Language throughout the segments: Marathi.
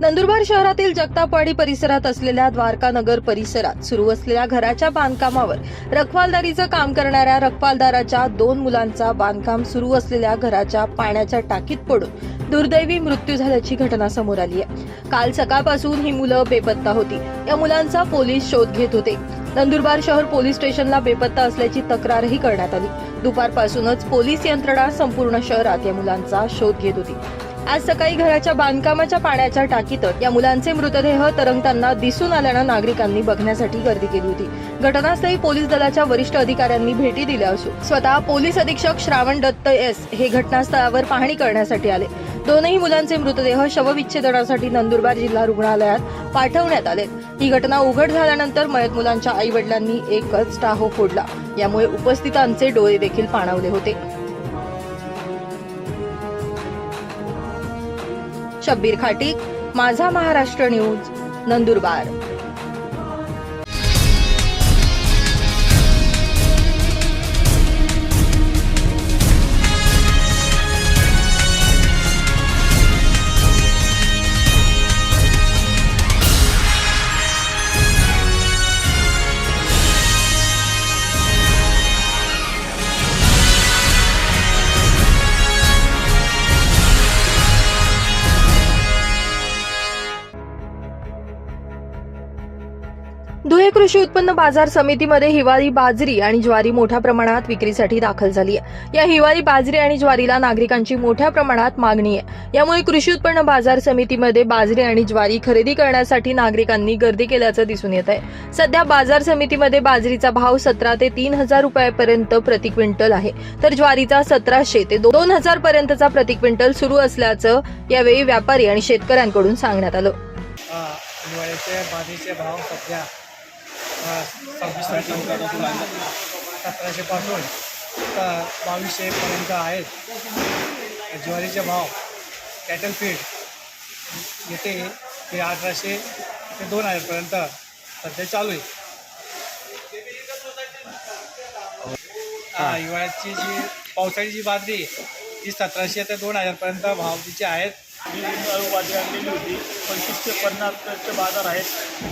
नंदुरबार शहरातील जगतापवाडी परिसरात असलेल्या द्वारका नगर परिसरात सुरू असलेल्या घराच्या बांधकामावर रखवालदारीचं काम करणाऱ्या रखवालदाराच्या दोन मुलांचा बांधकाम सुरू असलेल्या घराच्या पाण्याच्या टाकीत पडून दुर्दैवी मृत्यू झाल्याची घटना समोर आली आहे. काल सकाळपासून ही मुलं बेपत्ता होती. या मुलांचा पोलीस शोध घेत होते. नंदुरबार शहर पोलीस स्टेशनला बेपत्ता असल्याची तक्रारही करण्यात आली. दुपारपासूनच पोलीस यंत्रणा संपूर्ण शहरात या मुलांचा शोध घेत होती. आज सकाळी घराच्या बांधकामाच्या पाण्याच्या टाकीत या मुलांचे मृतदेह तरंगताना दिसून आल्यानं नागरिकांनी बघण्यासाठी गर्दी केली होती. घटनास्थळी पोलीस दलाच्या वरिष्ठ अधिकाऱ्यांनी भेटी दिल्या असून स्वतः पोलीस अधीक्षक श्रावण दत्त एस हे घटनास्थळावर पाहणी करण्यासाठी आले. दोनही मुलांचे मृतदेह शवविच्छेदनासाठी नंदुरबार जिल्हा रुग्णालयात पाठवण्यात आले. ही घटना उघड झाल्यानंतर मयत मुलांच्या आई वडिलांनी एकच टाहो फोडला. यामुळे उपस्थितांचे डोळे देखील पाणावले होते. शब्बीर खाटीक माझा महाराष्ट्र न्यूज नंदुरबार. धुळे कृषी उत्पन्न बाजार समितीमध्ये हिवाळी बाजरी आणि ज्वारी मोठ्या प्रमाणात विक्रीसाठी दाखल झाली आहे. या हिवाळी बाजरी आणि ज्वारीला नागरिकांची मोठ्या प्रमाणात मागणी आहे. यामुळे कृषी उत्पन्न बाजार समितीमध्ये बाजरी आणि ज्वारी खरेदी करण्यासाठी नागरिकांनी गर्दी केल्याचं दिसून येत आहे. सध्या बाजार समितीमध्ये बाजरीचा भाव सतरा ते तीन हजार रुपयापर्यंत प्रति क्विंटल आहे. तर ज्वारीचा सतराशे ते दोन हजार पर्यंतचा प्रति क्विंटल सुरू असल्याचं यावेळी व्यापारी आणि शेतकऱ्यांकडून सांगण्यात आलं. हिवाळ्याचे बाजरीचे भाव सध्या सव्वीसशे सतराशेपासून तर बावीसशेपर्यंत आहेत. ज्वारीचे भाव कॅटल फीड येते ते अठराशे ते दोन हजारपर्यंत सध्या चालू आहे. हिवाळ्याची जी पावसाळी जी बाजरी ती सतराशे ते दोन हजारपर्यंत भाव तिचे आहेत. मी बाजरी आणलेली होती. पंचवीसशे पन्नासचे बाजार आहेत.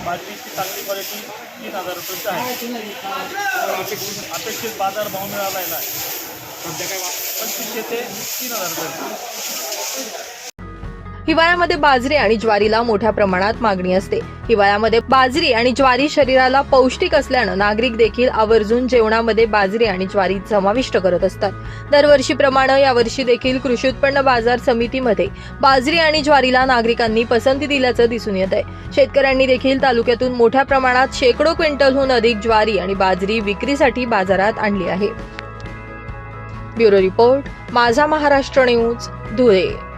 बाजरीची चांगली क्वालिटी तीन हजार रुपयाची आहे. अपेक्षित बाजार भाव मिळालेला आहे. सध्या काय पंचवीसशे ते तीन हजार रुपये. हिवाळ्यामध्ये बाजरी आणि ज्वारीला मोठ्या प्रमाणात मागणी असते. हिवाळ्यामध्ये बाजरी आणि ज्वारी शरीराला पौष्टिक असल्यानं नागरिक देखील आवर्जून जेवणामध्ये बाजरी आणि ज्वारी समाविष्ट करत असतात. दरवर्षीप्रमाणे यावर्षी देखील कृषी उत्पन्न बाजार समितीमध्ये बाजरी आणि ज्वारीला नागरिकांनी पसंती दिल्याचं दिसून येत आहे. शेतकऱ्यांनी देखील तालुक्यातून मोठ्या प्रमाणात शेकडो क्विंटलहून अधिक ज्वारी आणि बाजरी विक्रीसाठी बाजारात आणली आहे. Bureau report Majha Maharashtra news Dhule.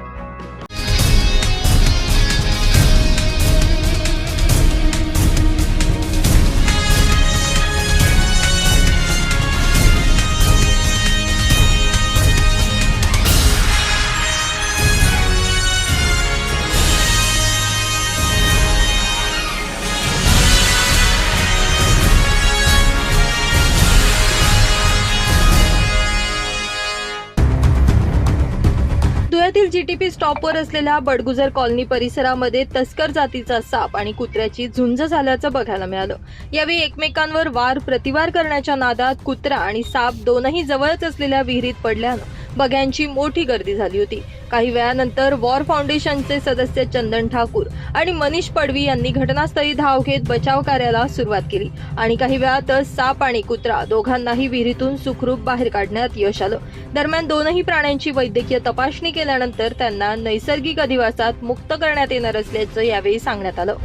GTP स्टॉपवर असलेल्या बडगुजर कॉलनी परिसरामध्ये तस्कर जातीचा साप आणि कुत्र्याची झुंज झाल्याचं बघायला मिळालं. यावेळी एकमेकांवर वार प्रतिवार करण्याच्या नादात कुत्रा आणि साप दोनही जवळच असलेल्या विहिरीत पडल्यानं बघ्यांची मोठी गर्दी झाली होती. काही वेळानंतर वॉर फाउंडेशनचे सदस्य चंदन ठाकूर आणि मनीष पडवी यांनी घटनास्थळी धाव घेत बचाव कार्याला सुरुवात केली. आणि काही वेळातच साप आणि कुत्रा दोघांनाही विहिरीतून सुखरूप बाहेर काढण्यात यश आलं. दरम्यान दोनही प्राण्यांची वैद्यकीय तपासणी केल्यानंतर त्यांना नैसर्गिक अधिवासात मुक्त करण्यात येणार असल्याचं यावेळी सांगण्यात आलं.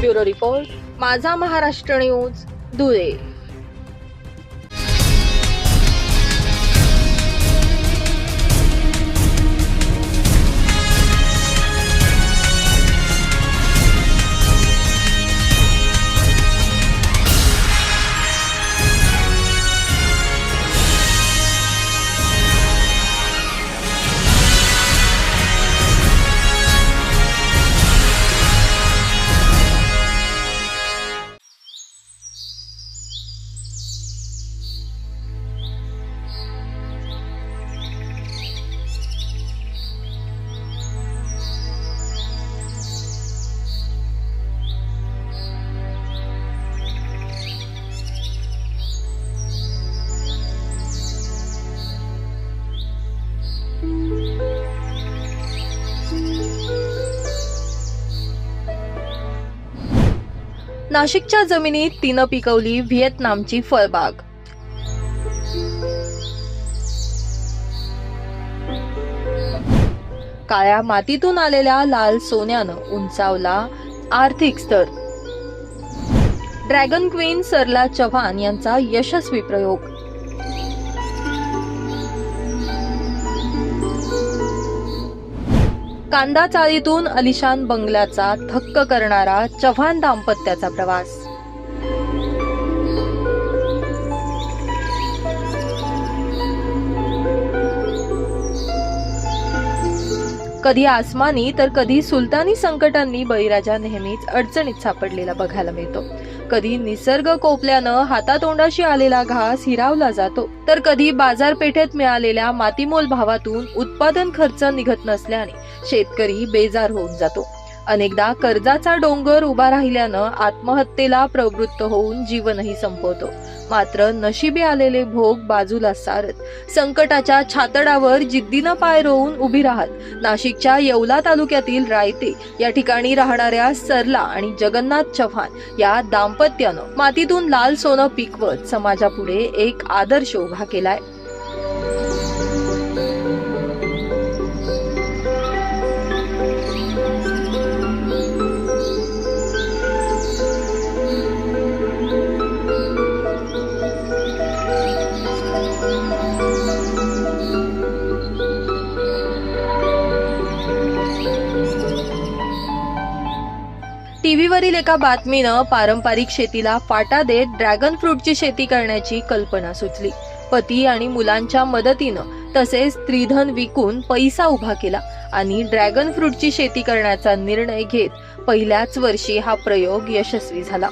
Bureau report Majha Maharashtra news Dhule. नाशिकच्या जमिनीत तिनं पिकवली व्हिएतनामची फळबाग. काळ्या मातीतून आलेल्या लाल सोन्यानं उंचावला आर्थिक स्तर. ड्रॅगन क्वीन सरला चव्हाण यांचा यशस्वी प्रयोग. कांदा चाळीतून अलिशान बंगल्याचा थक्क करणारा चव्हाण दाम्पत्याचा प्रवास. कधी आसमानी तर कधी सुलतानी संकटांनी बळीराजा नेहमीच अडचणीत सापडलेला बघायला मिळतो. कधी निसर्ग कोपल्यानं हातातोंडाशी आलेला घास हिरावला जातो तर कधी बाजारपेठेत मिळालेल्या मातीमोल भावातून उत्पादन खर्च निघत नसल्याने शेतकरी बेजार होऊन जातो. अनेकदा कर्जाचा डोंगर उभा राहिल्यानं आत्महत्येला प्रवृत्त होऊन जीवनही संपवतो. मात्र नशिबी आलेले भोग बाजूला सारत संकटाच्या छातडावर जिद्दीनं पाय रोवून उभी राहत नाशिकच्या येवला तालुक्यातील रायते या ठिकाणी राहणाऱ्या सरला आणि जगन्नाथ चव्हाण या दाम्पत्यानं मातीतून लाल सोनं पिकवत समाजापुढे एक आदर्श उभा केलाय. टीव्हीवरील एका बातमीनं पारंपरिक शेतीला फाटा देत ड्रॅगन फ्रूटची शेती करण्याची कल्पना सुचली. पती आणि मुलांच्या मदतीनं तसेच त्रिधन विकून पैसा उभा केला आणि ड्रॅगन फ्रूटची शेती करण्याचा निर्णय घेत पहिल्याच वर्षी हा प्रयोग यशस्वी झाला.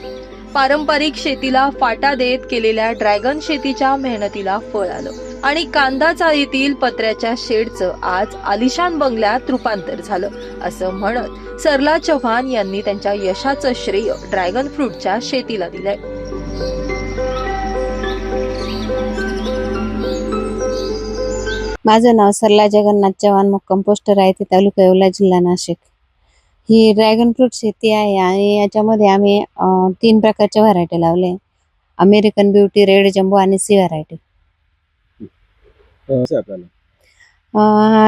पारंपरिक शेतीला फाटा देत केलेल्या ड्रॅगन शेतीच्या मेहनतीला फळ आलं. आणि कांदा चाळीतील पत्र्याच्या शेडचं आज आलिशान बंगल्यात रूपांतर झालं असं म्हणत सरला चव्हाण यांनी त्यांच्या यशाचं श्रेय ड्रॅगन फ्रूटच्या शेतीला दिलंय. माझं नाव सरला जगन्नाथ चव्हाण मुक्कम पोस्ट आहे ते तालुका येवला जिल्हा नाशिक. ही ड्रॅगन फ्रूट शेती आहे आणि याच्यामध्ये आम्ही तीन प्रकारच्या व्हरायटी लावले. अमेरिकन ब्युटी रेड जम्बो आणि सी व्हरायटी कसं आपल्याला?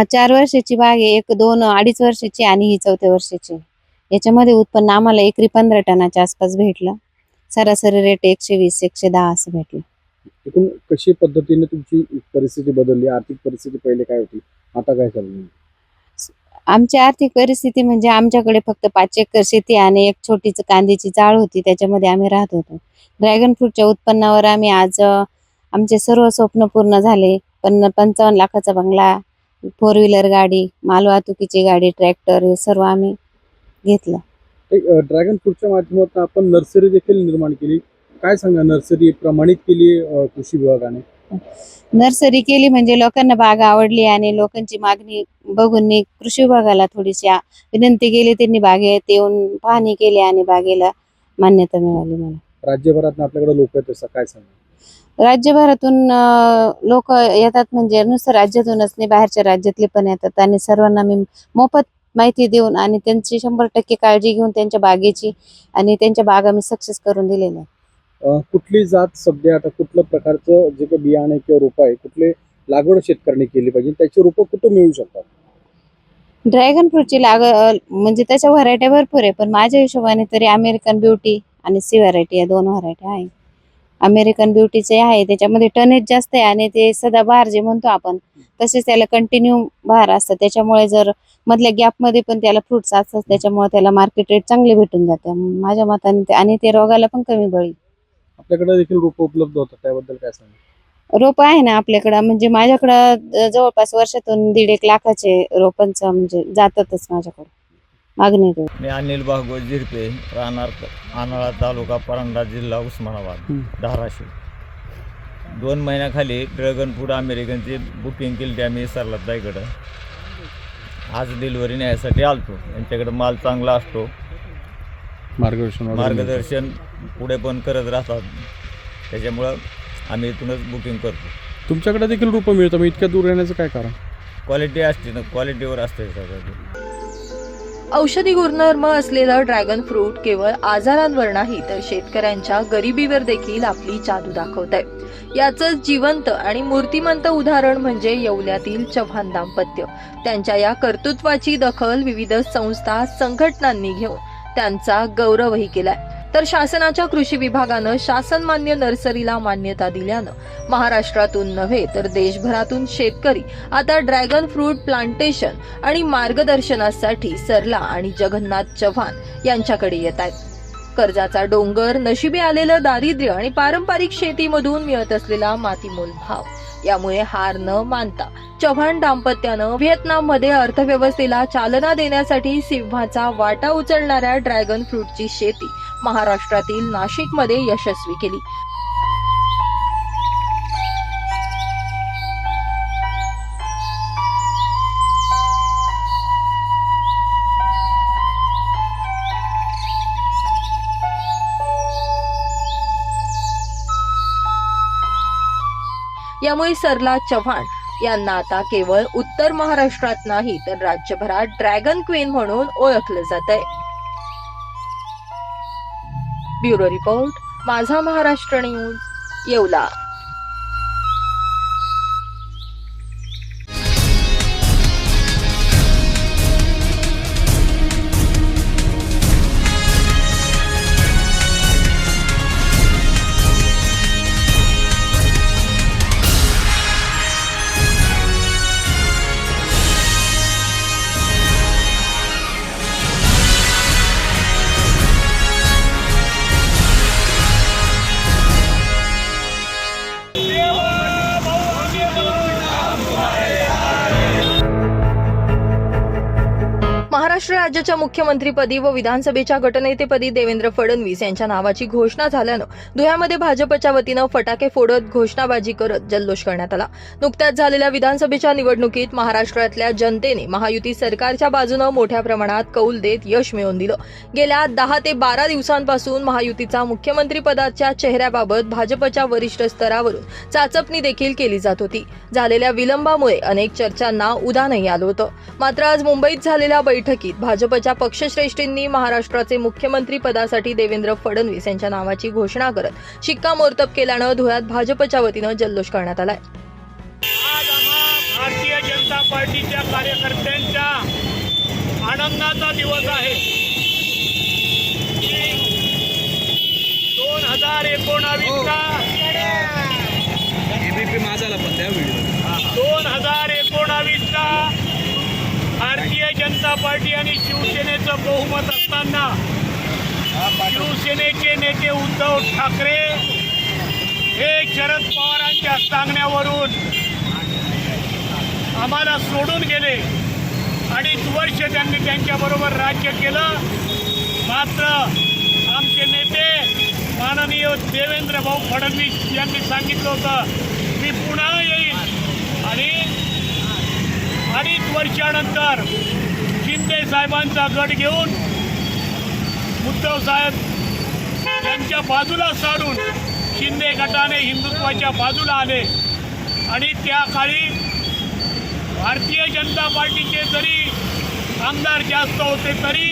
चार वर्षाची बाग आहे. एक दोन अडीच वर्षाची आणि ही चौथ्या वर्षाची. याच्यामध्ये उत्पन्न आम्हाला एकरी पंधरा टनाच्या आसपास भेटलं. सरासरी रेट एकशे वीस एकशे दहा असं भेटलं. एकूण कशी पद्धतीने तुमची परिस्थिती बदलली? आर्थिक परिस्थिती पहिले काय होती? आता काय चालू आमची आर्थिक परिस्थिती म्हणजे आमच्याकडे फक्त पाच एकर शेती आणि एक छोटीच कांद्याची चाळ होती. त्याच्यामध्ये आम्ही राहत होतो. ड्रॅगन फ्रूटच्या उत्पन्नावर आम्ही आज अ, आमचे सर्व स्वप्न पूर्ण झाले. पण पंचावन्न लाखाचा बंगला फोर व्हीलर गाडी मालवाहतुकीची गाडी ट्रॅक्टर हे सर्व आम्ही घेतलं. ड्रॅगन फ्रूटच्या माध्यमातून आपण नर्सरी देखील निर्माण केली. काय सांगा नर्सरी प्रमाणित केली अं, कृषी विभागाने? नर्सरी केली म्हणजे लोकांना बाग आवडली आणि लोकांची मागणी बघून मी कृषी विभागाला थोडीशी आ- विनंती केली. त्यांनी बागेत येऊन पाहणी केली आणि बागेला मान्यता मिळाली मला. राज्यभरात आपल्याकडे लोक आहेत काय सांगा? राज्यभरातून लोक येतात म्हणजे नुसतं राज्यातूनच नाही बाहेरच्या राज्यातले पण येतात. आणि सर्वांना मी मोफत माहिती देऊन आणि त्यांची शंभर टक्के काळजी घेऊन त्यांच्या बागेची आणि त्यांच्या बागा मी सक्सेस करून दिलेल्या आहेत. कुठली जात सध्या आता कुठल्या प्रकारचं जे काही बियाणे किंवा रोपं आहे कुठले लागवड शेतकऱ्यांनी केली पाहिजे त्याची रोपं कुठं मिळू शकतात? ड्रॅगन फ्रूटची लाग म्हणजे त्याच्या व्हरायट्या भरपूर आहे पण माझ्या हिशोबाने तरी अमेरिकन ब्युटी आणि सी व्हरायटी या दोन व्हरायटी आहे अमेरिकन ब्युटीचे आहे त्याच्यामध्ये टनेज जास्त आहे आणि ते सदाबहार जे म्हणतो आपण तसेच त्याला कंटिन्यू बहार असतात त्याच्यामुळे जर मधल्या गॅपमध्ये पण त्याला फ्रुट्स असतात त्याच्यामुळे त्याला मार्केट रेट चांगले भेटून जाते. माझ्या मताने ते- आणि ते रोगाला पण कमी बळी. आपल्याकडे देखील रोपं उपलब्ध होतात त्याबद्दल काय सांगा रोप आहे ना आपल्याकडं. म्हणजे माझ्याकडं जवळपास वर्षातून दीड एक लाखाचे रोपांचं म्हणजे जातातच माझ्याकडं. मागणी. मी अनिल भागवत झिरपे राहणार आनाळा तालुका परांडा जिल्हा उस्मानाबाद धाराशिव. दोन महिन्याखाली ड्रॅगन फूड अमेरिकनची बुकिंग केली होती आम्ही सरलाताईकडं आज डिलिव्हरी न्यायसाठी आलतो. यांच्याकडे माल चांगला असतो. मार्गदर्शन मार्गदर्शन पुढे पण करत राहतात. त्याच्यामुळं आम्ही इथूनच बुकिंग करतो. तुमच्याकडे देखील रोपं मिळतं मग इतक्या दूर येण्याचं काय कारण? क्वालिटी असते ना क्वालिटीवर असते सगळं. औषधी गुणधर्म असलेलं ड्रॅगन फ्रूट केवळ आजारांवर नाही तर शेतकऱ्यांच्या गरिबीवर देखील आपली जादू दाखवत आहे याचं जिवंत आणि मूर्तिमंत उदाहरण म्हणजे येवल्यातील चव्हाण दाम्पत्य. त्यांच्या या कर्तृत्वाची दखल विविध संस्था संघटनांनी घेऊन त्यांचा गौरवही केलाय. तर शासनाच्या कृषी विभागानं शासनमान्य नर्सरीला मान्यता दिल्यानं महाराष्ट्रातून नव्हे तर देशभरातून शेतकरी आता ड्रॅगन फ्रूट प्लांटेशन आणि मार्गदर्शनासाठी सरला आणि जगन्नाथ चव्हाण यांच्याकडे येत आहेत. कर्जाचा डोंगर नशिबी आलेलं दारिद्र्य आणि पारंपरिक शेतीमधून मिळत असलेला मातीमोल भाव यामुळे हार न मानता चव्हाण दाम्पत्यानं व्हिएतनाममध्ये अर्थव्यवस्थेला चालना देण्यासाठी सिंहाचा वाटा उचलणाऱ्या ड्रॅगन फ्रूटची शेती महाराष्ट्रातील नाशिकमध्ये यशस्वी केली. यामुळे सरला चव्हाण यांना आता केवळ उत्तर महाराष्ट्रात नाही तर राज्यभरात ड्रॅगन क्वीन म्हणून ओळखलं जात आहे bureau report Majha Maharashtra news Yeola. राज्याच्या मुख्यमंत्रीपदी व विधानसभेच्या गटनेतेपदी देवेंद्र फडणवीस यांच्या नावाची घोषणा झाल्यानं धुळ्यामध्ये भाजपच्या वतीनं फटाके फोडत घोषणाबाजी करत जल्लोष करण्यात आला. नुकत्याच झालेल्या विधानसभेच्या निवडणुकीत महाराष्ट्रातल्या जनतेने महायुती सरकारच्या बाजूनं मोठ्या प्रमाणात कौल देत यश मिळवून दिलं. गेल्या दहा ते बारा दिवसांपासून महायुतीचा मुख्यमंत्रीपदाच्या चेहऱ्याबाबत भाजपच्या वरिष्ठ स्तरावरून चाचपणी देखील केली जात होती. झालेल्या विलंबामुळे अनेक चर्चांना उदानही आलं होतं. मात्र आज मुंबईत झालेल्या बैठकीत भाजपच्या पक्षश्रेष्ठींनी महाराष्ट्राचे मुख्यमंत्री पदासाठी देवेंद्र फडणवीस यांच्या नावाची घोषणा करत शिक्कामोर्तब केल्यानं धुळ्यात भाजपच्या वतीनं जल्लोष करण्यात आलाय. आज भारतीय जनता पार्टीच्या कार्यकर्त्यांच्या आनंदाचा दिवस आहे. दोन हजार व्हिडिओ. दोन हजार एकोणावीसचा भारतीय जनता पार्टी आणि शिवसेनेचं बहुमत असताना शिवसेनेचे नेते उद्धव ठाकरे हे शरद पवारांच्या सांगण्यावरून आम्हाला सोडून गेले. अडीच वर्ष त्यांनी त्यांच्याबरोबर राज्य केलं. मात्र आमचे नेते माननीय देवेंद्र भाऊ फडणवीस यांनी सांगितलं होतं मी पुन्हा येईल आणि अडीच वर्षानंतर शिंदे साहेबांचा गट घेऊन उद्धव साहेब यांच्या बाजूला सारून शिंदे गटाने हिंदुत्वाच्या बाजूला आले. आणि त्या काळी भारतीय जनता पार्टीचे जरी आमदार जास्त होते तरी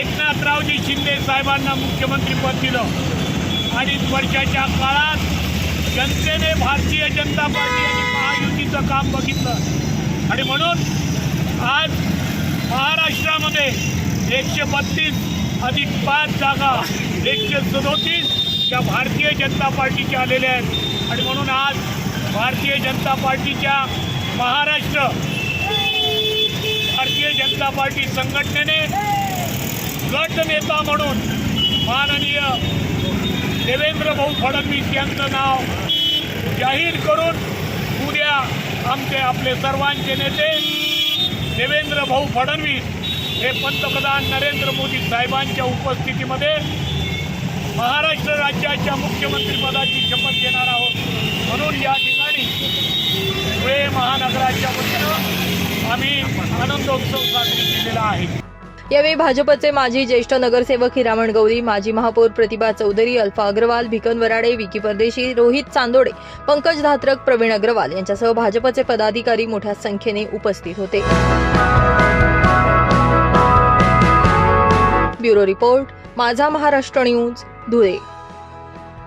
एकनाथरावजी शिंदे साहेबांना मुख्यमंत्रीपद दिलं. अडीच वर्षाच्या काळात जनतेने भारतीय जनता पार्टी आणि महायुतीचं काम बघितलं. आणि म्हणून आज महाराष्ट्रामध्ये एकशे बत्तीस अधिक पाच जागा एकशे सदोतीस या भारतीय जनता पार्टीच्या आलेल्या आहेत. आणि म्हणून आज भारतीय जनता पार्टीच्या महाराष्ट्र भारतीय जनता पार्टी संघटनेने गट नेता म्हणून माननीय देवेंद्र भाऊ फडणवीस यांचं नाव जाहीर करून उद्या आमचे आपले सर्वांचे नेते देवेंद्र भाऊ फडणवीस हे पंतप्रधान नरेंद्र मोदी साहेबांच्या उपस्थितीमध्ये महाराष्ट्र राज्याच्या मुख्यमंत्रीपदाची शपथ घेणार आहोत. म्हणून या ठिकाणी धुळे महानगराच्या वतीनं आम्ही आनंदोत्सव साजरी केलेला आहे. यावेळी भाजपचे माजी ज्येष्ठ नगरसेवक हिरामण गौरी माजी महापौर प्रतिभा चौधरी अल्फा अग्रवाल भिकन वराडे विकी परदेशी रोहित चांदोडे पंकज धात्रक प्रवीण अग्रवाल यांच्यासह भाजपचे पदाधिकारी मोठ्या संख्येने उपस्थित होते. Bureau report Majha Maharashtra news Dhule.